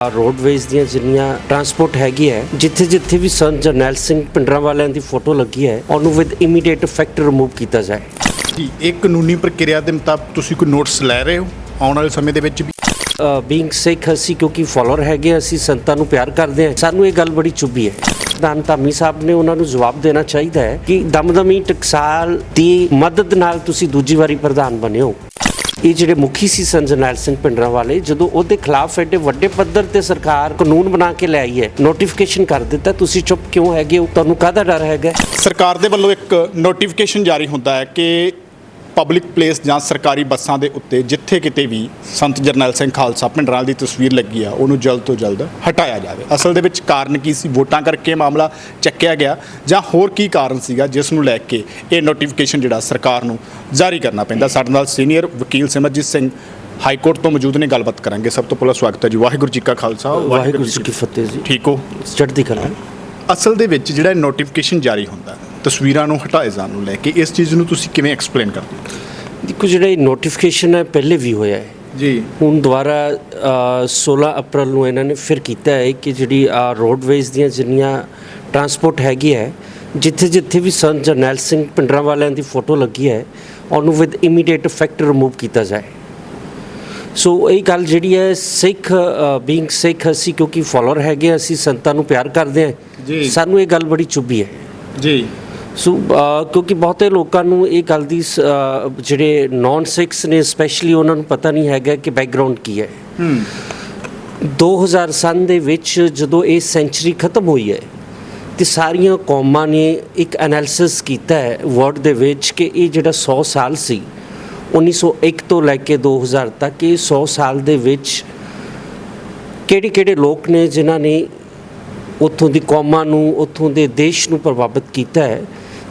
Roadways ਦੀਆਂ ਜਿੰਨੀਆਂ transport ਹੈਗੀ ਹੈ ਜਿੱਥੇ ਜਿੱਥੇ ਵੀ ਸੰਤ ਜਰਨੈਲ ਸਿੰਘ ਪਿੰਡਰਾਂ ਵਾਲਿਆਂ ਦੀ ਫੋਟੋ ਲੱਗੀ ਹੈ ਉਹਨੂੰ ਵਿਦ ਇਮੀਡੀਏਟ ਇਫੈਕਟ ਰਿਮੂਵ ਕੀਤਾ ਜਾਏ। ਕੀ ਇਹ ਕਾਨੂੰਨੀ ਪ੍ਰਕਿਰਿਆ ਦੇ ਮੁਤਾਬਕ ਤੁਸੀਂ ਕੋਈ ਨੋਟਿਸ ਲੈ ਰਹੇ ਹੋ ਆਉਣ ਵਾਲੇ ਸਮੇਂ ਦੇ ਵਿੱਚ ਵੀ? ਬੀਇੰਗ ਸਿੱਖ ਅਸੀਂ ਕਿਉਂਕਿ ਫਾਲੋਅਰ ਹੈਗੇ ਅਸੀਂ ਸੰਤਾਂ ਨੂੰ ਪਿਆਰ ਕਰਦੇ ਹਾਂ। ਸਾਨੂੰ ਇਹ ਗੱਲ ਬੜੀ ਚੁੱਭੀ ਹੈ। ਦਾਨ ਧਾਮੀ ਸਾਹਿਬ ਨੇ ਉਹਨਾਂ ਨੂੰ ਜਵਾਬ ਦੇਣਾ ਚਾਹੀਦਾ ਹੈ ਕਿ ਦਮਦਮੀ ਟਕਸਾਲ ਦੀ ਮਦਦ ਨਾਲ ਤੁਸੀਂ ਦੂਜੀ ਵਾਰੀ ਪ੍ਰਧਾਨ ਬਣੇ ਹੋ। ਇਹ ਜਿਹੜੇ ਮੁਖੀ ਸੀ ਸੰਤ ਜਰਨੈਲ ਸਿੰਘ ਪਿੰਡਰਾਂ ਵਾਲੇ, ਜਦੋਂ ਉਹਦੇ ਖਿਲਾਫ ਐਡੇ ਵੱਡੇ ਪੱਧਰ ਤੇ ਸਰਕਾਰ ਕਾਨੂੰਨ ਬਣਾ ਕੇ ਲੈ ਆਈ ਹੈ ਨੋਟੀਫਿਕੇਸ਼ਨ ਕਰ ਦਿੱਤਾ, ਤੁਸੀਂ ਚੁੱਪ ਕਿਉਂ ਹੈਗੇ ਹੋ? ਤੁਹਾਨੂੰ ਕਾਹਦਾ ਡਰ ਹੈਗਾ? ਸਰਕਾਰ ਦੇ ਵੱਲੋਂ ਇੱਕ ਨੋਟੀਫਿਕੇਸ਼ਨ ਜਾਰੀ ਹੁੰਦਾ ਹੈ ਕਿ ਪਬਲਿਕ ਪਲੇਸ ਜਾਂ ਸਰਕਾਰੀ ਬੱਸਾਂ ਦੇ ਉੱਤੇ ਜਿੱਥੇ ਕਿਤੇ ਵੀ ਸੰਤ ਜਰਨੈਲ ਸਿੰਘ ਖਾਲਸਾ ਪਿੰਡਰਾਂ ਦੀ ਤਸਵੀਰ ਲੱਗੀ ਆ ਉਹਨੂੰ ਜਲਦ ਤੋਂ ਜਲਦ ਹਟਾਇਆ ਜਾਵੇ। ਅਸਲ ਦੇ ਵਿੱਚ ਕਾਰਨ ਕੀ ਸੀ? ਵੋਟਾਂ ਕਰਕੇ ਮਾਮਲਾ ਚੱਕਿਆ ਗਿਆ ਜਾਂ ਹੋਰ ਕੀ ਕਾਰਨ ਸੀਗਾ ਜਿਸ ਨੂੰ ਲੈ ਕੇ ਇਹ ਨੋਟੀਫਿਕੇਸ਼ਨ ਜਿਹੜਾ ਸਰਕਾਰ ਨੂੰ ਜਾਰੀ ਕਰਨਾ ਪੈਂਦਾ? ਸਾਡੇ ਨਾਲ ਸੀਨੀਅਰ ਵਕੀਲ ਸਿਮਰਜੀਤ ਸਿੰਘ ਹਾਈ ਕੋਰਟ ਤੋਂ ਮੌਜੂਦ ਨੇ ਗੱਲਬਾਤ ਕਰਾਂਗੇ। ਸਭ ਤੋਂ ਪਹਿਲਾਂ ਸਵਾਗਤ ਹੈ ਜੀ। ਵਾਹਿਗੁਰੂ ਜੀ ਕਾ ਖਾਲਸਾ ਵਾਹਿਗੁਰੂ ਜੀ ਕੀ ਫਤਿਹ ਜੀ। ਠੀਕ ਹੋ? ਚੜ੍ਹਦੀ ਕਲਾ। ਅਸਲ ਦੇ ਵਿੱਚ ਜਿਹੜਾ ਨੋਟੀਫਿਕੇਸ਼ਨ ਜਾਰੀ ਹੁੰਦਾ ਤਸਵੀਰਾਂ ਨੂੰ ਹਟਾਏ ਜਾਣ ਨੂੰ ਲੈ ਕੇ ਇਸ ਚੀਜ਼ ਨੂੰ ਤੁਸੀਂ ਕਿਵੇਂ ਐਕਸਪਲੇਨ ਕਰਦੇ ਹੋ? ਦੇਖੋ ਜਿਹੜਾ ਇਹ ਨੋਟੀਫਿਕੇਸ਼ਨ ਹੈ ਪਹਿਲੇ ਵੀ ਹੋਇਆ ਹੈ। ਜੀ। ਹੁਣ ਦੁਬਾਰਾ ਅ, 16 ਅਪ੍ਰੈਲ ਨੂੰ ਇਹਨਾਂ ਨੇ ਫਿਰ ਕੀਤਾ ਹੈ ਕਿ ਜਿਹੜੀ ਰੋਡਵੇਜ਼ ਦੀਆਂ ਜਿੰਨੀਆਂ ਟਰਾਂਸਪੋਰਟ ਹੈਗੀ ਹੈ ਜਿੱਥੇ ਜਿੱਥੇ ਵੀ ਸੰਤ ਜਰਨੈਲ ਸਿੰਘ ਪਿੰਡਰਾਂ ਵਾਲਿਆਂ ਦੀ ਫੋਟੋ ਲੱਗੀ ਹੈ ਉਹਨੂੰ ਵਿਦ ਇਮੀਡੀਏਟ ਇਫੈਕਟ ਰਿਮੂਵ ਕੀਤਾ ਜਾਏ। ਸੋ ਇਹ ਗੱਲ ਜਿਹੜੀ ਹੈ ਸਿੱਖ ਬੀਇੰਗ ਸਿੱਖ ਅਸੀਂ ਕਿਉਂਕਿ ਫਾਲੋਅਰ ਹੈਗੇ ਅਸੀਂ ਸੰਤਾਂ ਨੂੰ ਪਿਆਰ ਕਰਦੇ ਹਾਂ। ਜੀ। ਸਾਨੂੰ ਇਹ ਗੱਲ ਬੜੀ ਚੁੱਭੀ ਹੈ। ਜੀ। ਸੋ ਕਿਉਂਕਿ ਬਹੁਤੇ ਲੋਕਾਂ ਨੂੰ ਇਹ ਗੱਲ ਦੀ ਜਿਹੜੇ ਨਾਨ ਸਿਕਸ ਨੇ ਸਪੈਸ਼ਲੀ ਉਹਨਾਂ ਨੂੰ ਪਤਾ ਨਹੀਂ ਹੈਗਾ ਕਿ ਬੈਕਗ੍ਰਾਉਂਡ ਕੀ ਹੈ। ਹੂੰ। 2000 ਸਨ ਦੇ ਵਿੱਚ ਜਦੋਂ ਇਹ ਸੈਂਚਰੀ ਖਤਮ ਹੋਈ ਹੈ ਤੇ ਸਾਰੀਆਂ ਕੌਮਾਂ ਨੇ ਇੱਕ ਐਨਾਲਿਸਿਸ ਕੀਤਾ ਹੈ ਵਰਲਡ ਦੇ ਵਿੱਚ ਕਿ ਇਹ ਜਿਹੜਾ 100 ਸਾਲ ਸੀ 1901 ਤੋਂ ਲੈ ਕੇ 2000 ਤੱਕ ਇਹ 100 ਸਾਲ ਦੇ ਵਿੱਚ ਕਿਹੜੇ ਕਿਹੜੇ ਲੋਕ ਨੇ ਜਿਨ੍ਹਾਂ ਨੇ ਉੱਥੋਂ ਦੀ ਕੌਮਾਂ ਨੂੰ ਉੱਥੋਂ ਦੇ ਦੇਸ਼ ਨੂੰ ਪ੍ਰਭਾਵਿਤ ਕੀਤਾ ਹੈ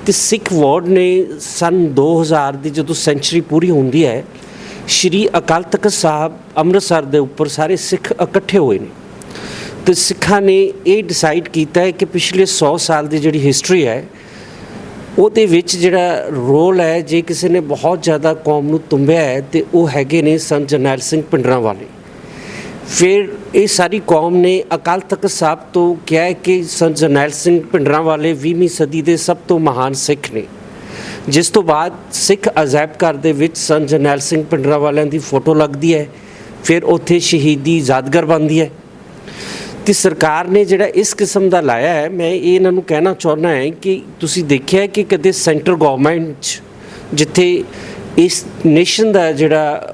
ਤੇ ਸਿੱਖ ਵਰਡ ਨੇ ਸਨ 2000 ਦੀ ਜਦੋਂ ਸੈਂਚਰੀ ਪੂਰੀ ਹੁੰਦੀ ਹੈ, ਸ਼੍ਰੀ ਅਕਾਲ ਤਖਤ ਸਾਹਿਬ ਅੰਮ੍ਰਿਤਸਰ ਦੇ ਉੱਪਰ ਸਾਰੇ ਸਿੱਖ ਇਕੱਠੇ ਹੋਏ ਨੇ। ਤੇ ਸਿੱਖਾਂ ਨੇ ਇਹ ਡਿਸਾਈਡ ਕੀਤਾ ਹੈ ਕਿ ਪਿਛਲੇ 100 ਸਾਲ ਦੀ ਜਿਹੜੀ ਹਿਸਟਰੀ ਹੈ, ਉਹਦੇ ਵਿੱਚ ਜਿਹੜਾ ਰੋਲ ਹੈ, ਜੇ ਕਿਸੇ ਨੇ ਬਹੁਤ ਜ਼ਿਆਦਾ ਕੌਮ ਨੂੰ ਤੁੰਬਿਆ ਹੈ, ਤੇ ਉਹ ਹੈਗੇ ਨੇ ਸੰਤ ਜਰਨੈਲ ਸਿੰਘ ਪਿੰਡਰਾਂ ਵਾਲੇ ਫਿਰ ਇਹ ਸਾਰੀ ਕੌਮ ਨੇ ਅਕਾਲ ਤਖਤ ਸਾਹਿਬ ਤੋਂ ਕਿਹਾ ਹੈ ਕਿ ਸੰਤ ਜਰਨੈਲ ਸਿੰਘ ਪਿੰਡਰਾਂ ਵਾਲੇ 20ਵੀਂ ਸਦੀ ਦੇ ਸਭ ਤੋਂ ਮਹਾਨ ਸਿੱਖ ਨੇ। ਜਿਸ ਤੋਂ ਬਾਅਦ ਸਿੱਖ ਅਜਾਇਬ ਘਰ ਦੇ ਵਿੱਚ ਸੰਤ ਜਰਨੈਲ ਸਿੰਘ ਪਿੰਡਰਾਂ ਵਾਲਿਆਂ ਦੀ ਫੋਟੋ ਲੱਗਦੀ ਹੈ, ਫਿਰ ਉੱਥੇ ਸ਼ਹੀਦੀ ਯਾਦਗਾਰ ਬਣਦੀ ਹੈ। ਤੇ ਸਰਕਾਰ ਨੇ ਜਿਹੜਾ ਇਸ ਕਿਸਮ ਦਾ ਲਾਇਆ ਹੈ, ਮੈਂ ਇਹ ਇਹਨਾਂ ਨੂੰ ਕਹਿਣਾ ਚਾਹੁੰਦਾ ਹਾਂ ਕਿ ਤੁਸੀਂ ਦੇਖਿਆ ਕਿ ਕਦੇ ਸੈਂਟਰ ਗਵਰਨਮੈਂਟ 'ਚ ਜਿੱਥੇ ਇਸ ਨੇਸ਼ਨ ਦਾ ਜਿਹੜਾ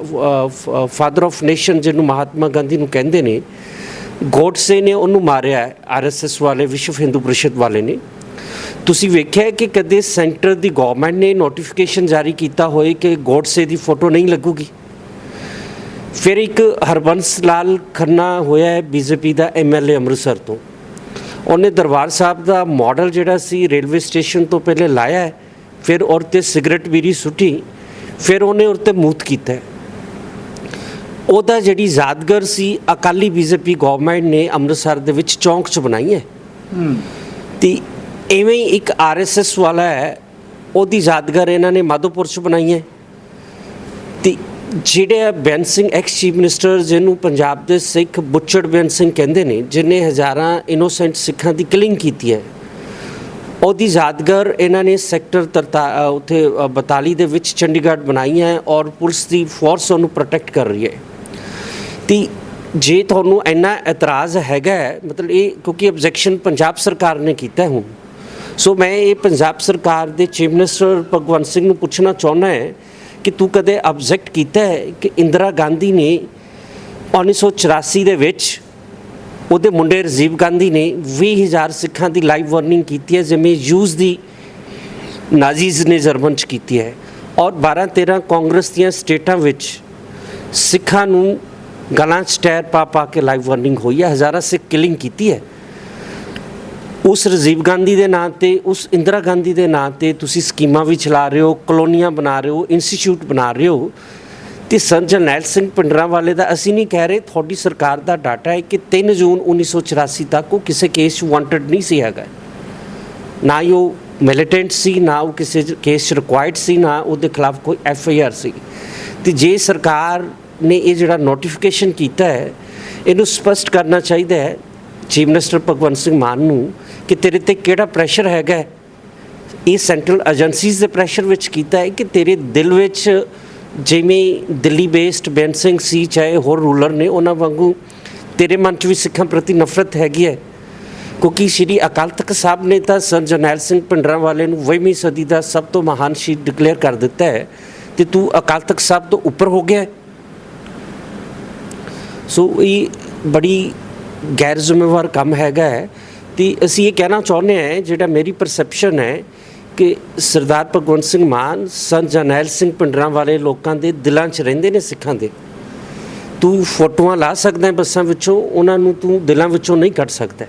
ਫਾਦਰ ਆਫ ਨੇਸ਼ਨ ਜਿਹਨੂੰ ਮਹਾਤਮਾ ਗਾਂਧੀ ਨੂੰ ਕਹਿੰਦੇ ਨੇ ਗੋਡਸੇ ਨੇ ਉਹਨੂੰ ਮਾਰਿਆ ਹੈ ਆਰਐਸਐਸ ਵਾਲੇ, ਵਿਸ਼ਵ ਹਿੰਦੂ ਪਰਿਸ਼ਦ ਵਾਲੇ ਨੇ। ਤੁਸੀਂ ਵੇਖਿਆ ਕਿ ਕਦੇ ਸੈਂਟਰ ਦੀ ਗਵਰਨਮੈਂਟ ਨੇ ਨੋਟੀਫਿਕੇਸ਼ਨ ਜਾਰੀ ਕੀਤਾ ਹੋਏ ਕਿ ਗੋਡਸੇ ਦੀ ਫੋਟੋ ਨਹੀਂ ਲੱਗੂਗੀ? ਫਿਰ ਇੱਕ ਹਰਬੰਸ ਲਾਲ ਖੰਨਾ ਹੋਇਆ ਹੈ ਬੀਜੇਪੀ ਦਾ ਐਮਐਲਏ ਅੰਮ੍ਰਿਤਸਰ ਤੋਂ। ਉਹਨੇ ਦਰਬਾਰ ਸਾਹਿਬ ਦਾ ਮਾਡਲ ਜਿਹੜਾ ਸੀ ਰੇਲਵੇ ਸਟੇਸ਼ਨ ਤੋਂ ਪਹਿਲੇ ਲਾਇਆ ਫਿਰ ਔਰ ਤੇ ਸਿਗਰਟ ਵੀਰੀ ਸੁੱਟੀ। ਫਿਰ ਉਹਨੇ ਔਰ ਤੇ ਮੂਤ ਕੀਤਾ। ਉਹਦਾ ਜਿਹੜੀ ਯਾਦਗਾਰ ਸੀ ਅਕਾਲੀ ਬੀਜੇਪੀ ਗਵਰਨਮੈਂਟ ਨੇ ਅੰਮ੍ਰਿਤਸਰ ਦੇ ਵਿੱਚ ਚੌਂਕ 'ਚ ਬਣਾਈ ਹੈ। ਤੇ ਐਵੇਂ ਹੀ ਇੱਕ ਆਰਐਸਐਸ ਵਾਲਾ ਹੈ ਉਹਦੀ ਯਾਦਗਾਰ ਇਹਨਾਂ ਨੇ ਮਾਧੋਪੁਰ 'ਚ ਬਣਾਈ ਹੈ। ਤੇ ਜਿਹੜੇ Beant Singh ex chief minister ਜਿਹਨੂੰ ਪੰਜਾਬ ਦੇ ਸਿੱਖ ਬੁੱਚੜ ਬੇਅੰਤ ਸਿੰਘ ਕਹਿੰਦੇ ਨੇ ਜਿਨੇ ਹਜ਼ਾਰਾਂ ਇਨੋਸੈਂਟ ਸਿੱਖਾਂ ਦੀ ਕਿਲਿੰਗ ਕੀਤੀ ਹੈ। ਉਹਦੀ ਯਾਦਗਾਰ ਇਹਨਾਂ ਨੇ ਸੈਕਟਰ 43 ਉੱਥੇ ਅ, 42 ਦੇ ਵਿੱਚ ਚੰਡੀਗੜ੍ਹ ਬਣਾਈ ਹੈ ਔਰ ਪੁਲਿਸ ਦੀ ਫੋਰਸ ਉਹਨੂੰ ਪ੍ਰੋਟੈਕਟ ਕਰ ਰਹੀ ਹੈ। ਤੇ ਜੇ ਤੁਹਾਨੂੰ ਇੰਨਾ ਇਤਰਾਜ਼ ਹੈਗਾ ਹੈ, ਮਤਲਬ ਇਹ ਕਿਉਂਕਿ ਆਬਜੈਕਸ਼ਨ ਪੰਜਾਬ ਸਰਕਾਰ ਨੇ ਕੀਤਾ ਹੁਣ। ਸੋ ਮੈਂ ਇਹ ਪੰਜਾਬ ਸਰਕਾਰ ਦੇ ਚੀਫ ਮਿਨਿਸਟਰ ਭਗਵੰਤ ਸਿੰਘ ਨੂੰ ਪੁੱਛਣਾ ਚਾਹੁੰਦਾ ਹੈ ਕਿ ਤੂੰ ਕਦੇ ਆਬਜੈਕਟ ਕੀਤਾ ਹੈ ਕਿ ਇੰਦਰਾ ਗਾਂਧੀ ਨੇ 1984 ਦੇ ਵਿੱਚ ਉਹਦੇ ਮੁੰਡੇ ਰਾਜੀਵ ਗਾਂਧੀ ਨੇ 20000 ਸਿੱਖਾਂ ਦੀ ਲਾਈਵ ਵਾਰਨਿੰਗ ਕੀਤੀ ਹੈ, ਜਿਵੇਂ ਯੂਜ਼ ਦੀ ਨਾਜ਼ੀਜ਼ ਨੇ ਜਰਮਨ ਚ ਕੀਤੀ ਹੈ। ਔਰ 12 13 ਕਾਂਗਰਸ ਦੀਆਂ ਸਟੇਟਾਂ ਵਿੱਚ ਸਿੱਖਾਂ ਨੂੰ ਗਲਾਂ 'ਚ ਟਾਇਰ ਪਾ ਪਾ ਕੇ ਲਾਈਵ ਵਾਰਨਿੰਗ ਹੋਈ ਹੈ, ਹਜ਼ਾਰਾਂ ਸਿੱਖ ਕਿਲਿੰਗ ਕੀਤੀ ਹੈ। ਉਸ ਰਾਜੀਵ ਗਾਂਧੀ ਦੇ ਨਾਂ ਤੇ, ਉਸ ਇੰਦਰਾ ਗਾਂਧੀ ਦੇ ਨਾਂ ਤੇ ਤੁਸੀਂ ਸਕੀਮਾਂ ਵੀ ਚਲਾ ਰਹੇ ਹੋ, ਕਲੋਨੀਆਂ ਬਣਾ ਰਹੇ ਹੋ ਇੰਸਟੀਚਿਊਟ ਬਣਾ ਰਹੇ ਹੋ ਤੇ ਸੰਤ ਜਰਨੈਲ ਸਿੰਘ ਪਿੰਡਰਾਂ ਵਾਲੇ ਦਾ ਅਸੀਂ ਨਹੀਂ ਕਹਿ ਰਹੇ, ਤੁਹਾਡੀ ਸਰਕਾਰ ਦਾ ਡਾਟਾ ਹੈ ਕਿ 3 ਜੂਨ 1984 ਤੱਕ ਉਹ ਕਿਸੇ ਕੇਸ 'ਚ ਵਾਂਟਡ ਨਹੀਂ ਸੀ ਹੈਗਾ। ਨਾ ਹੀ ਉਹ ਮਿਲੀਟੈਂਟ ਸੀ, ਨਾ ਉਹ ਕਿਸੇ ਕੇਸ 'ਚ ਰਿਕੁਆਇਰਡ ਸੀ, ਨਾ ਉਹਦੇ ਖਿਲਾਫ ਕੋਈ ਐਫ ਆਈ ਆਰ ਸੀ। ਤੇ ਜੇ ਸਰਕਾਰ ਨੇ ਇਹ ਜਿਹੜਾ ਨੋਟੀਫਿਕੇਸ਼ਨ ਕੀਤਾ ਹੈ, ਇਹਨੂੰ ਸਪਸ਼ਟ ਕਰਨਾ ਚਾਹੀਦਾ ਹੈ, ਚੀਫ ਮਿਨਿਸਟਰ ਭਗਵੰਤ ਸਿੰਘ ਮਾਨ ਨੂੰ, ਕਿ ਤੇਰੇ ਤੇ ਕਿਹੜਾ ਪ੍ਰੈਸ਼ਰ ਹੈਗਾ ਇਹ ਸੈਂਟਰਲ ਏਜੰਸੀਜ਼ ਦੇ ਪ੍ਰੈਸ਼ਰ ਵਿੱਚ ਕੀਤਾ ਹੈ ਕਿ ਤੇਰੇ ਦਿਲ ਵਿੱਚ ਜਿਵੇਂ ਦਿੱਲੀ ਬੇਸਡ ਬੇਅੰਤ ਸਿੰਘ ਸੀ, ਚਾਹੇ ਹੋਰ ਰੂਲਰ ਨੇ, ਉਹਨਾਂ ਵਾਂਗੂ ਤੇਰੇ ਮਨ 'ਚ ਵੀ ਸਿੱਖਾਂ ਪ੍ਰਤੀ ਨਫ਼ਰਤ ਹੈਗੀ ਹੈ? ਕਿਉਂਕਿ ਸ਼੍ਰੀ ਅਕਾਲ ਤਖਤ ਸਾਹਿਬ ਨੇ ਤਾਂ ਸਰ ਜਰਨੈਲ ਸਿੰਘ ਪਿੰਡਰਾਂ ਵਾਲੇ ਨੂੰ 20ਵੀਂ ਸਦੀ ਦਾ ਸਭ ਤੋਂ ਮਹਾਨ ਸ਼ਹੀਦ ਡਿਕਲੇਅਰ ਕਰ ਦਿੱਤਾ ਹੈ ਤੇ ਤੂੰ ਅਕਾਲ ਤਖਤ ਸਾਹਿਬ ਤੋਂ ਉੱਪਰ ਹੋ ਗਿਆ ਸੋ ਇਹ ਬੜੀ ਗੈਰ ਜ਼ਿੰਮੇਵਾਰ ਕੰਮ ਹੈਗਾ ਹੈ ਤੇ ਅਸੀਂ ਇਹ ਕਹਿਣਾ ਚਾਹੁੰਦੇ ਹਾਂ ਜਿਹੜਾ ਮੇਰੀ ਪਰਸੈਪਸ਼ਨ ਹੈ ਕਿ ਸਰਦਾਰ ਭਗਵੰਤ ਸਿੰਘ ਮਾਨ, ਸੰਤ ਜਰਨੈਲ ਸਿੰਘ ਪਿੰਡਰਾਂ ਵਾਲੇ ਲੋਕਾਂ ਦੇ ਦਿਲਾਂ 'ਚ ਰਹਿੰਦੇ ਨੇ ਸਿੱਖਾਂ ਦੇ। ਤੂੰ ਫੋਟੋਆਂ ਲਾ ਸਕਦਾ ਹੈ ਬੱਸਾਂ ਵਿੱਚੋਂ, ਉਹਨਾਂ ਨੂੰ ਤੂੰ ਦਿਲਾਂ ਵਿੱਚੋਂ ਨਹੀਂ ਕੱਢ ਸਕਦਾ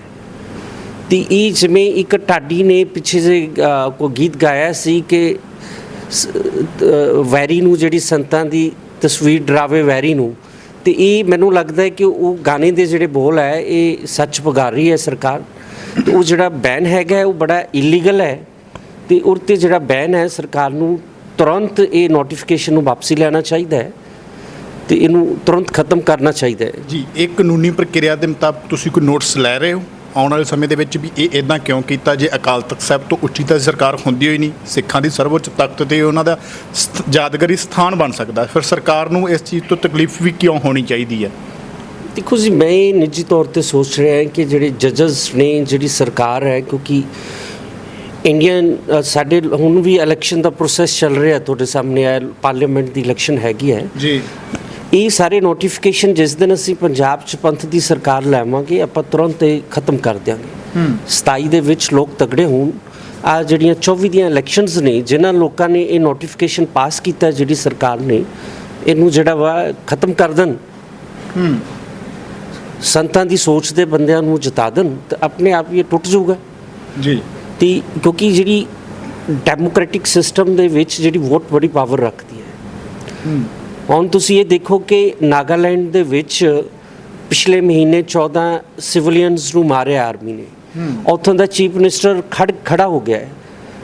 ਤੇ ਇਹ ਜਿਵੇਂ ਇੱਕ ਢਾਡੀ ਨੇ ਪਿੱਛੇ ਜੇ ਕੋ ਗੀਤ ਗਾਇਆ ਸੀ ਕਿ ਵੈਰੀ ਨੂੰ, ਜਿਹੜੀ ਸੰਤਾਂ ਦੀ ਤਸਵੀਰ ਡਰਾਵੇ ਵੈਰੀ ਨੂੰ, ਤੇ ਇਹ ਮੈਨੂੰ ਲੱਗਦਾ ਹੈ ਕਿ ਉਹ ਗਾਣੇ ਦੇ ਜਿਹੜੇ ਬੋਲ ਹੈ, ਇਹ ਸੱਚ ਪੁਗਾਰ ਰਹੀ ਹੈ ਸਰਕਾਰ। ਤੇ ਉਹ ਜਿਹੜਾ ਬੈਨ ਹੈਗਾ ਉਹ ਬੜਾ ਇਲੀਗਲ ਹੈ। ਤੇ ਉਹ ਤੇ ਜਿਹੜਾ ਬੈਨ ਹੈ ਸਰਕਾਰ ਨੂੰ ਤੁਰੰਤ ਇਹ ਨੋਟੀਫਿਕੇਸ਼ਨ ਨੂੰ ਵਾਪਸੀ ਲੈਣਾ ਚਾਹੀਦਾ ਹੈ ਤੇ ਇਹਨੂੰ ਤੁਰੰਤ ਖਤਮ ਕਰਨਾ ਚਾਹੀਦਾ ਹੈ। ਜੀ ਇਹ ਕਾਨੂੰਨੀ ਪ੍ਰਕਿਰਿਆ ਦੇ ਮੁਤਾਬਕ ਤੁਸੀਂ ਕੋਈ ਨੋਟਿਸ ਲੈ ਰਹੇ ਹੋ? ਆਉਣ ਵਾਲੇ ਸਮੇਂ ਦੇ ਵਿੱਚ ਵੀ ਇਹ ਇਦਾਂ ਕਿਉਂ ਕੀਤਾ? ਜੇ ਅਕਾਲ ਤਖਤ ਸਾਹਿਬ ਤੋਂ ਉੱਚੀ ਤਾਂ ਸਰਕਾਰ ਹੁੰਦੀ ਹੋਈ ਨਹੀਂ ਸਿੱਖਾਂ ਦੀ ਸਰਵਉੱਚ ਤਖਤ ਤੇ ਉਹਨਾਂ ਦਾ ਯਾਦਗਾਰੀ ਸਥਾਨ ਬਣ ਸਕਦਾ ਫਿਰ ਸਰਕਾਰ ਨੂੰ ਇਸ ਚੀਜ਼ ਤੋਂ ਤਕਲੀਫ ਵੀ ਕਿਉਂ ਹੋਣੀ ਚਾਹੀਦੀ ਹੈ? ਦੇਖੋ ਜੀ ਮੈਂ ਨਿੱਜੀ ਤੌਰ ਤੇ ਸੋਚ ਰਿਹਾ ਹਾਂ ਕਿ ਜਿਹੜੇ ਜੱਜਸ ਨੇ ਜਿਹੜੀ ਸਰਕਾਰ ਹੈ ਕਿਉਂਕਿ ਇੰਡੀਅਨ ਸਾਡੇ ਹੁਣ ਵੀ ਇਲੈਕਸ਼ਨ ਦਾ ਪ੍ਰੋਸੈਸ ਚੱਲ ਰਿਹਾ ਤੁਹਾਡੇ ਸਾਹਮਣੇ ਆ ਪਾਰਲੀਮੈਂਟ ਦੀ ਇਲੈਕਸ਼ਨ ਹੈਗੀ ਹੈ। ਜੀ। ਇਹ ਸਾਰੇ ਨੋਟੀਫਿਕੇਸ਼ਨ ਜਿਸ ਦਿਨ ਅਸੀਂ ਪੰਜਾਬ ਚ ਪੰਥ ਦੀ ਸਰਕਾਰ ਲੈਵਾਂਗੇ ਆਪਾਂ ਤੁਰੰਤ ਇਹ ਖਤਮ ਕਰ ਦਿਆਂਗੇ। 27 ਦੇ ਵਿੱਚ ਲੋਕ ਤਗੜੇ ਹੋਣ। ਆ ਜਿਹੜੀਆਂ 24 ਦੀਆਂ ਇਲੈਕਸ਼ਨਸ ਨੇ ਜਿਨ੍ਹਾਂ ਲੋਕਾਂ ਨੇ ਇਹ ਨੋਟੀਫਿਕੇਸ਼ਨ ਪਾਸ ਕੀਤਾ ਜਿਹੜੀ ਸਰਕਾਰ ਨੇ ਇਹਨੂੰ ਜਿਹੜਾ ਵਾ ਖਤਮ ਕਰ ਦੇਣ। ਸੰਤਾਂ ਦੀ ਸੋਚ ਦੇ ਬੰਦਿਆਂ ਨੂੰ ਜਿਤਾ ਦੇਣ ਤਾਂ ਆਪਣੇ ਆਪ ਹੀ ਇਹ ਟੁੱਟ ਜਾਊਗਾ। ਜੀ। ਤੇ ਕਿਉਂਕਿ ਜਿਹੜੀ ਡੈਮੋਕ੍ਰੈਟਿਕ ਸਿਸਟਮ ਦੇ ਵਿੱਚ ਜਿਹੜੀ ਵੋਟ ਬੜੀ ਪਾਵਰ ਰੱਖਦੀ ਹੈ। ਹੁਣ ਤੁਸੀਂ ਇਹ ਦੇਖੋ ਕਿ ਨਾਗਾਲੈਂਡ ਦੇ ਵਿੱਚ ਪਿਛਲੇ ਮਹੀਨੇ 14 ਸਿਵਲੀਅਨਸ ਨੂੰ ਮਾਰਿਆ ਆਰਮੀ ਨੇ। ਉੱਥੋਂ ਦਾ ਚੀਫ ਮਿਨਿਸਟਰ ਖੜ ਖੜਾ ਹੋ ਗਿਆ ਹੈ।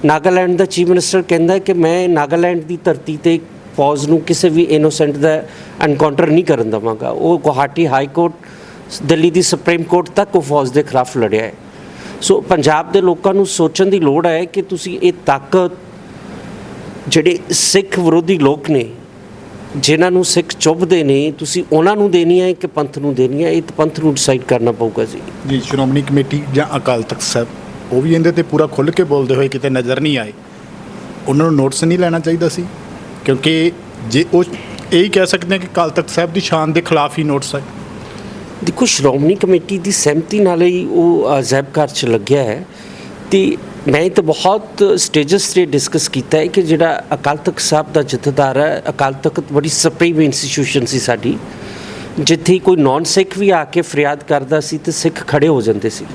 ਨਾਗਾਲੈਂਡ ਦਾ ਚੀਫ ਮਿਨਿਸਟਰ ਕਹਿੰਦਾ ਹੈ ਕਿ ਮੈਂ ਨਾਗਾਲੈਂਡ ਦੀ ਧਰਤੀ ਤੇ ਫੌਜ ਨੂੰ ਕਿਸੇ ਵੀ ਇਨੋਸੈਂਟ ਦਾ ਐਨਕਾਊਂਟਰ ਨਹੀਂ ਕਰਨ ਦਵਾਂਗਾ। ਉਹ ਗੁਹਾਟੀ ਹਾਈ ਕੋਰਟ ਦਿੱਲੀ ਦੀ ਸੁਪਰੀਮ ਕੋਰਟ ਤੱਕ ਉਹ ਫੌਜ ਦੇ ਖਿਲਾਫ ਲੜਿਆ ਹੈ। ਸੋ ਪੰਜਾਬ ਦੇ ਲੋਕਾਂ ਨੂੰ ਸੋਚਣ ਦੀ ਲੋੜ ਹੈ ਕਿ ਤੁਸੀਂ ਇਹ ਤਾਕਤ ਜਿਹੜੇ ਸਿੱਖ ਵਿਰੋਧੀ ਲੋਕ ਨੇ, ਜਿਨ੍ਹਾਂ ਨੂੰ ਸਿੱਖ ਚੁੱਭਦੇ ਨੇ, ਤੁਸੀਂ ਉਹਨਾਂ ਨੂੰ ਦੇਣੀ ਹੈ ਕਿ ਪੰਥ ਨੂੰ ਦੇਣੀ ਹੈ? ਇਹ ਤਾਂ ਪੰਥ ਨੂੰ ਡਿਸਾਈਡ ਕਰਨਾ ਪਊਗਾ ਜੀ। ਜੀ, ਸ਼੍ਰੋਮਣੀ ਕਮੇਟੀ ਜਾਂ ਅਕਾਲ ਤਖਤ ਸਾਹਿਬ, ਉਹ ਵੀ ਇਹਦੇ ਤੇ ਪੂਰਾ ਖੁੱਲ੍ਹ ਕੇ ਬੋਲਦੇ ਹੋਏ ਕਿਤੇ ਨਜ਼ਰ ਨਹੀਂ ਆਏ। ਉਹਨਾਂ ਨੂੰ ਨੋਟਿਸ ਨਹੀਂ ਲੈਣਾ ਚਾਹੀਦਾ ਸੀ, ਕਿਉਂਕਿ ਜੇ ਉਹ ਇਹ ਹੀ ਕਹਿ ਸਕਦੇ ਹਾਂ ਕਿ ਅਕਾਲ ਤਖਤ ਸਾਹਿਬ ਦੀ ਸ਼ਾਨ ਦੇ ਖਿਲਾਫ ਹੀ ਨੋਟਿਸ ਹੈ। ਦੇਖੋ ਸ਼੍ਰੋਮਣੀ ਕਮੇਟੀ ਦੀ ਸਹਿਮਤੀ ਨਾਲ ਹੀ ਉਹ ਅਜੈਬ ਘਰ ਚ ਲੱਗਿਆ ਹੈ। ਤੇ ਮੈਂ ਤਾਂ ਬਹੁਤ ਸਟੇਜਸ ਤੇ ਡਿਸਕਸ ਕੀਤਾ ਹੈ ਕਿ ਜਿਹੜਾ ਅਕਾਲ ਤਖਤ ਸਾਹਿਬ ਦਾ ਜਥੇਦਾਰ ਹੈ, ਅਕਾਲ ਤਖਤ ਬੜੀ ਸੁਪਰੀਮ ਇੰਸਟੀਟਿਊਸ਼ਨ ਸੀ ਸਾਡੀ। ਜਿੱਥੇ ਕੋਈ ਨਾਨ ਸਿੱਖ ਵੀ ਆ ਕੇ ਫਰਿਆਦ ਕਰਦਾ ਸੀ ਤੇ ਸਿੱਖ ਖੜੇ ਹੋ ਜਾਂਦੇ ਸੀ।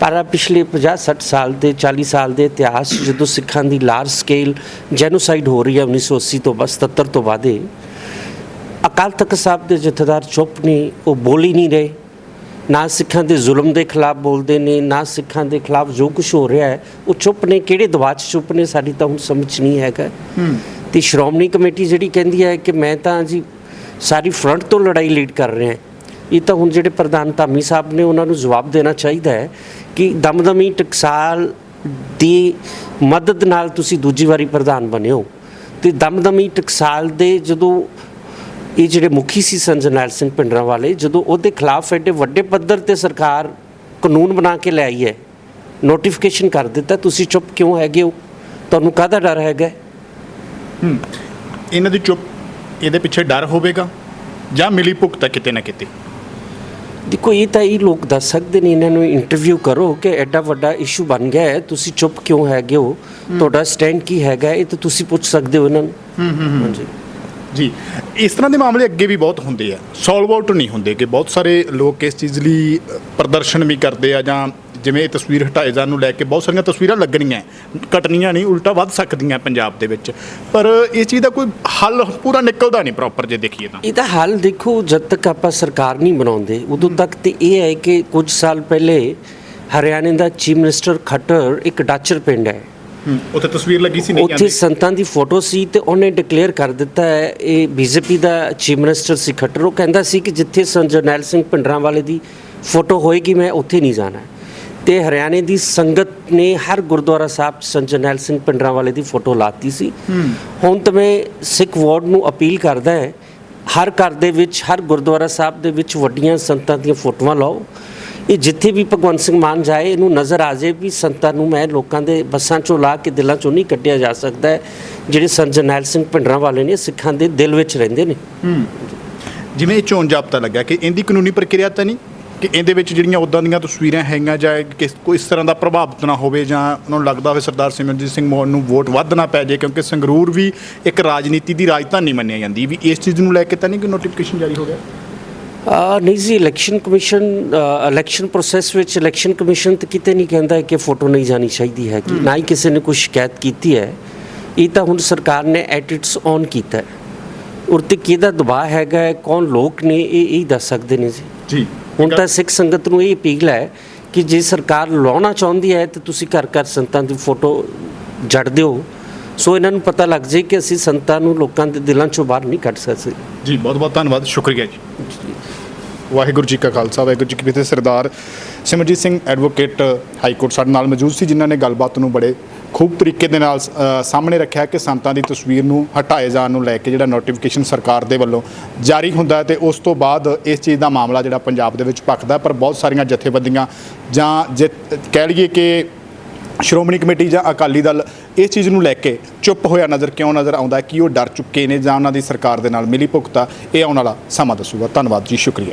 ਪਰ ਆਹ ਪਿਛਲੇ 50 60 ਸਾਲ ਦੇ 40 ਸਾਲ ਦੇ ਇਤਿਹਾਸ ਜਦੋਂ ਸਿੱਖਾਂ ਦੀ ਲਾਰਜ ਸਕੇਲ ਜੈਨੋਸਾਈਡ ਹੋ ਰਹੀ ਹੈ 1980 ਤੋਂ ਬਸ 77 ਤੋਂ ਬਾਅਦ ਅਕਾਲ ਤਖਤ ਸਾਹਿਬ ਦੇ ਜਥੇਦਾਰ ਚੁੱਪ ਨੇ ਉਹ ਬੋਲ ਹੀ ਨਹੀਂ ਰਹੇ। ਨਾ ਸਿੱਖਾਂ ਦੇ ਜ਼ੁਲਮ ਦੇ ਖਿਲਾਫ ਬੋਲਦੇ ਨੇ ਨਾ ਸਿੱਖਾਂ ਦੇ ਖਿਲਾਫ ਜੋ ਕੁਝ ਹੋ ਰਿਹਾ ਹੈ ਉਹ ਚੁੱਪ ਨੇ। ਕਿਹੜੇ ਦਬਾਅ 'ਚ ਚੁੱਪ ਨੇ ਸਾਡੀ ਤਾਂ ਹੁਣ ਸਮਝ ਨਹੀਂ ਹੈਗਾ। ਤੇ ਸ਼੍ਰੋਮਣੀ ਕਮੇਟੀ ਜਿਹੜੀ ਕਹਿੰਦੀ ਹੈ ਕਿ ਮੈਂ ਤਾਂ ਜੀ ਸਾਰੀ ਫਰੰਟ ਤੋਂ ਲੜਾਈ ਲੀਡ ਕਰ ਰਿਹਾ ਇਹ ਤਾਂ ਹੁਣ ਜਿਹੜੇ ਪ੍ਰਧਾਨ ਧਾਮੀ ਸਾਹਿਬ ਨੇ ਉਹਨਾਂ ਨੂੰ ਜਵਾਬ ਦੇਣਾ ਚਾਹੀਦਾ ਹੈ ਕਿ ਦਮਦਮੀ ਟਕਸਾਲ ਦੀ ਮਦਦ ਨਾਲ ਤੁਸੀਂ ਦੂਜੀ ਵਾਰੀ ਪ੍ਰਧਾਨ ਬਣੇ ਹੋ। ਤੇ ਦਮਦਮੀ ਟਕਸਾਲ ਦੇ ਜਦੋਂ ਇਹ ਜਿਹੜੇ ਮੁਖੀ ਸੀ ਸੰਤ ਜਰਨੈਲ ਸਿੰਘ ਪਿੰਡਰਾਂ ਵਾਲੇ ਜਦੋਂ ਉਹਦੇ ਖਿਲਾਫ ਐਡੇ ਵੱਡੇ ਪੱਧਰ ਤੇ ਸਰਕਾਰ ਕਾਨੂੰਨ ਬਣਾ ਕੇ ਲੈ ਆਈ ਹੈ ਨੋਟੀਫਿਕੇਸ਼ਨ ਕਰ ਦਿੱਤਾ ਤੁਸੀਂ ਚੁੱਪ ਕਿਉਂ ਹੈਗੇ ਹੋ? ਤੁਹਾਨੂੰ ਕਾਹਦਾ ਡਰ ਹੈਗਾ? ਇਹਨਾਂ ਦੀ ਚੁੱਪ ਇਹਦੇ ਪਿੱਛੇ ਡਰ ਹੋਵੇਗਾ ਜਾਂ ਮਿਲੀ ਭੁਗਤ ਕਿਤੇ ਨਾ ਕਿਤੇ? ਦੇਖੋ ਇਹ ਤਾਂ ਇਹ ਲੋਕ ਦੱਸ ਸਕਦੇ ਨੇ ਇਹਨਾਂ ਨੂੰ ਇੰਟਰਵਿਊ ਕਰੋ ਕਿ ਐਡਾ ਵੱਡਾ ਇਸ਼ੂ ਬਣ ਗਿਆ ਹੈ ਤੁਸੀਂ ਚੁੱਪ ਕਿਉਂ ਹੈਗੇ ਹੋ? ਤੁਹਾਡਾ ਸਟੈਂਡ ਕੀ ਹੈਗਾ? ਇਹ ਤਾਂ ਤੁਸੀਂ ਪੁੱਛ ਸਕਦੇ ਹੋ ਇਹਨਾਂ ਨੂੰ। ਹਾਂਜੀ। ਜੀ, ਇਸ ਤਰ੍ਹਾਂ ਦੇ ਮਾਮਲੇ ਅੱਗੇ ਵੀ ਬਹੁਤ ਹੁੰਦੇ ਆ। ਸੋਲਵ ਆਊਟ ਨਹੀਂ ਹੁੰਦੇ ਕਿ ਬਹੁਤ ਸਾਰੇ ਲੋਕ ਇਸ ਚੀਜ਼ ਲਈ ਪ੍ਰਦਰਸ਼ਨ ਵੀ ਕਰਦੇ ਆ ਜਾਂ ਜਿਵੇਂ ਇਹ ਤਸਵੀਰ ਹਟਾਏ ਜਾਣ ਨੂੰ ਲੈ ਕੇ ਬਹੁਤ ਸਾਰੀਆਂ ਤਸਵੀਰਾਂ ਲੱਗਣੀਆਂ ਘਟਣੀਆਂ ਨਹੀਂ, ਉਲਟਾ ਵੱਧ ਸਕਦੀਆਂ ਪੰਜਾਬ ਦੇ ਵਿੱਚ। ਪਰ ਇਹ ਚੀਜ਼ ਦਾ ਕੋਈ ਹੱਲ ਪੂਰਾ ਨਿਕਲਦਾ ਨਹੀਂ ਪ੍ਰੋਪਰ ਜੇ ਦੇਖੀਏ ਤਾਂ। ਇਹਦਾ ਹੱਲ ਦੇਖੋ, ਜਦ ਤੱਕ ਆਪਾਂ ਸਰਕਾਰ ਨਹੀਂ ਬਣਾਉਂਦੇ, ਉਦੋਂ ਤੱਕ ਤੇ ਇਹ ਹੈ ਕਿ ਕੁਝ ਸਾਲ ਪਹਿਲੇ ਹਰਿਆਣੇ ਦਾ ਚੀਫ ਮਿਨਿਸਟਰ ਖੱਟਰ ਇੱਕ ਡਾਚਰ ਪਿੰਡ ਹੈ। ਉੱਥੇ ਤਸਵੀਰ ਲੱਗੀ ਸੀ ਨਹੀਂ ਉੱਥੇ ਸੰਤਾਂ ਦੀ ਫੋਟੋ ਸੀ ਤੇ ਉਹਨੇ ਡਿਕਲੇਅਰ ਕਰ ਦਿੱਤਾ ਹੈ ਇਹ ਬੀਜੇਪੀ ਦਾ ਚੀਫ ਮਿਨਿਸਟਰ ਸੀ ਖੱਟਰ। ਉਹ ਕਹਿੰਦਾ ਸੀ ਕਿ ਜਿੱਥੇ ਸੰਤ ਜਰਨੈਲ ਸਿੰਘ ਭਿੰਡਰਾਂ ਵਾਲੇ ਦੀ ਫੋਟੋ ਹੋਏਗੀ ਮੈਂ ਉੱਥੇ ਨਹੀਂ ਜਾਣਾ। ਤੇ ਹਰਿਆਣੇ ਦੀ ਸੰਗਤ ਨੇ ਹਰ ਗੁਰਦੁਆਰਾ ਸਾਹਿਬ ਸੰਤ ਜਰਨੈਲ ਸਿੰਘ ਭਿੰਡਰਾਂ ਵਾਲੇ ਦੀ ਫੋਟੋ ਲਾਤੀ ਸੀ। ਹੁਣ ਤਾਂ ਮੈਂ ਸਿੱਖ ਵਾਰਡ ਨੂੰ ਅਪੀਲ ਕਰਦਾ ਹੈ ਹਰ ਘਰ ਦੇ ਵਿੱਚ ਹਰ ਗੁਰਦੁਆਰਾ ਸਾਹਿਬ ਦੇ ਵਿੱਚ ਵੱਡੀਆਂ ਸੰਤਾਂ ਦੀਆਂ ਫੋਟੋਆਂ ਲਾਓ। ਇਹ ਜਿੱਥੇ ਵੀ ਭਗਵੰਤ ਸਿੰਘ ਮਾਨ ਜਾਏ, ਇਹਨੂੰ ਨਜ਼ਰ ਆ ਜਾਏ ਵੀ ਸੰਤਾਂ ਨੂੰ ਮੈਂ ਲੋਕਾਂ ਦੇ ਬੱਸਾਂ ਚੋਂ ਲਾ ਕੇ ਦਿਲਾਂ ਚੋਂ ਨਹੀਂ ਕੱਢਿਆ ਜਾ ਸਕਦਾ ਹੈ। ਜਿਹੜੇ ਸੰਤ ਜਰਨੈਲ ਸਿੰਘ ਭਿੰਡਰਾਂ ਵਾਲੇ ਨੇ ਸਿੱਖਾਂ ਦੇ ਦਿਲ ਵਿੱਚ ਰਹਿੰਦੇ ਨੇ। ਜਿਵੇਂ ਇਹ ਚੋਣ ਜਾਬਤਾ ਲੱਗਾ ਕਿ ਇਹਦੀ ਕਾਨੂੰਨੀ ਪ੍ਰਕਿਰਿਆ ਤਾਂ ਨਹੀਂ? ਕਿ ਇਹਦੇ ਵਿੱਚ ਜਿਹੜੀਆਂ ਉਦਾਂ ਦੀਆਂ ਤਸਵੀਰਾਂ ਹੈਗੀਆਂ ਜਾਂ ਕਿਸ, ਕੋਈ ਇਸ ਤਰ੍ਹਾਂ ਦਾ ਪ੍ਰਭਾਵਿਤ ਨਾ ਹੋਵੇ ਜਾਂ ਉਹਨਾਂ ਨੂੰ ਲੱਗਦਾ ਹੋਵੇ ਸਰਦਾਰ ਸਿਮਰਨਜੀਤ ਸਿੰਘ ਮੋਹਨ ਨੂੰ ਵੋਟ ਵੱਧ ਨਾ ਪੈ ਜਾਏ, ਕਿਉਂਕਿ ਸੰਗਰੂਰ ਵੀ ਇੱਕ ਰਾਜਨੀਤੀ ਦੀ ਰਾਜਧਾਨੀ ਮੰਨਿਆ ਜਾਂਦੀ ਵੀ ਇਸ ਚੀਜ਼ ਨੂੰ ਲੈ ਕੇ ਤਾਂ ਨਹੀਂ ਕੋਈ ਨੋਟੀਫਿਕੇਸ਼ਨ ਜਾਰੀ ਹੋ ਗਿਆ? ਨਹੀਂ ਜੀ ਇਲੈਕਸ਼ਨ ਕਮਿਸ਼ਨ ਇਲੈਕਸ਼ਨ ਪ੍ਰੋਸੈਸ ਵਿੱਚ ਇਲੈਕਸ਼ਨ ਕਮਿਸ਼ਨ ਤੇ ਕਿਤੇ ਨਹੀਂ ਕਹਿੰਦਾ ਕਿ ਫੋਟੋ ਨਹੀਂ ਜਾਣੀ ਚਾਹੀਦੀ ਹੈ। ਕਿ ਨਾ ਹੀ ਕਿਸੇ ਨੇ ਕੋਈ ਸ਼ਿਕਾਇਤ ਕੀਤੀ ਹੈ। ਇਹ ਤਾਂ ਹੁਣ ਸਰਕਾਰ ਨੇ ਐਟ ਇਟਸ ਔਨ ਕੀਤਾ ਔਰ ਤੇ ਕਿਹਦਾ ਦਬਾਅ ਹੈਗਾ ਹੈ ਕੌਣ ਲੋਕ ਨੇ ਇਹ ਇਹ ਦੱਸ ਸਕਦੇ ਨੇ ਜੀ। ਜੀ। ਹੁਣ ਤਾਂ ਸਿੱਖ ਸੰਗਤ ਨੂੰ ਇਹ ਅਪੀਲ ਹੈ ਕਿ ਜੇ ਸਰਕਾਰ ਲਾਉਣਾ ਚਾਹੁੰਦੀ ਹੈ ਤੇ ਤੁਸੀਂ ਘਰ ਘਰ ਸੰਤਾਂ ਦੀ ਫੋਟੋ ਜੜ ਦਿਓ। ਸੋ ਇਹਨਾਂ ਨੂੰ ਪਤਾ ਲੱਗ ਜੇ ਕਿ ਅਸੀਂ ਸੰਤਾਂ ਨੂੰ ਲੋਕਾਂ ਦੇ ਦਿਲਾਂ ਚੋਂ ਬਾਹਰ ਨਹੀਂ ਕੱਢ ਸਕਦੇ। ਜੀ, ਬਹੁਤ ਬਹੁਤ ਧੰਨਵਾਦ, ਸ਼ੁਕਰੀਆ ਜੀ। ਵਾਹਿਗੁਰੂ ਜੀ ਕਾ ਖਾਲਸਾ, ਵਾਹਿਗੁਰੂ ਜੀ ਕੀ ਫਤਿਹ। Sardar Simranjit Singh advocate high court ਸਾਡੇ ਨਾਲ ਮੌਜੂਦ ਸੀ, ਜਿਨ੍ਹਾਂ ਨੇ ਗੱਲਬਾਤ ਨੂੰ ਬੜੇ ਖੂਬ ਤਰੀਕੇ ਦੇ ਨਾਲ ਸਾਹਮਣੇ ਰੱਖਿਆ ਕਿ ਸੰਤਾਂ ਦੀ ਤਸਵੀਰ ਨੂੰ ਹਟਾਏ ਜਾਣ ਨੂੰ ਲੈ ਕੇ ਜਿਹੜਾ ਨੋਟੀਫਿਕੇਸ਼ਨ ਸਰਕਾਰ ਦੇ ਵੱਲੋਂ ਜਾਰੀ ਹੁੰਦਾ ਹੈ ਤੇ ਉਸ ਤੋਂ ਬਾਅਦ ਇਸ ਚੀਜ਼ ਦਾ ਮਾਮਲਾ ਜਿਹੜਾ ਪੰਜਾਬ ਦੇ ਵਿੱਚ ਭਖਦਾ ਪਰ ਬਹੁਤ ਸਾਰੀਆਂ ਜਥੇਬੰਦੀਆਂ ਜਾਂ ਜੇ ਕਹਿ ਲਈਏ ਕਿ ਸ਼੍ਰੋਮਣੀ ਕਮੇਟੀ ਜਾਂ ਅਕਾਲੀ ਦਲ ਇਸ ਚੀਜ਼ ਨੂੰ ਲੈ ਕੇ ਚੁੱਪ ਹੋਇਆ ਨਜ਼ਰ ਕਿਉਂ ਨਜ਼ਰ ਆਉਂਦਾ ਕਿ ਉਹ ਡਰ ਚੁੱਕੇ ਨੇ ਜਾਂ ਉਹਨਾਂ ਦੀ ਸਰਕਾਰ ਦੇ ਨਾਲ ਮਿਲੀ ਭੁਗਤਾ ਇਹ ਆਉਣ ਵਾਲਾ ਸਮਾਂ ਦੱਸੂਗਾ। ਧੰਨਵਾਦ ਜੀ, ਸ਼ੁਕਰੀਆ।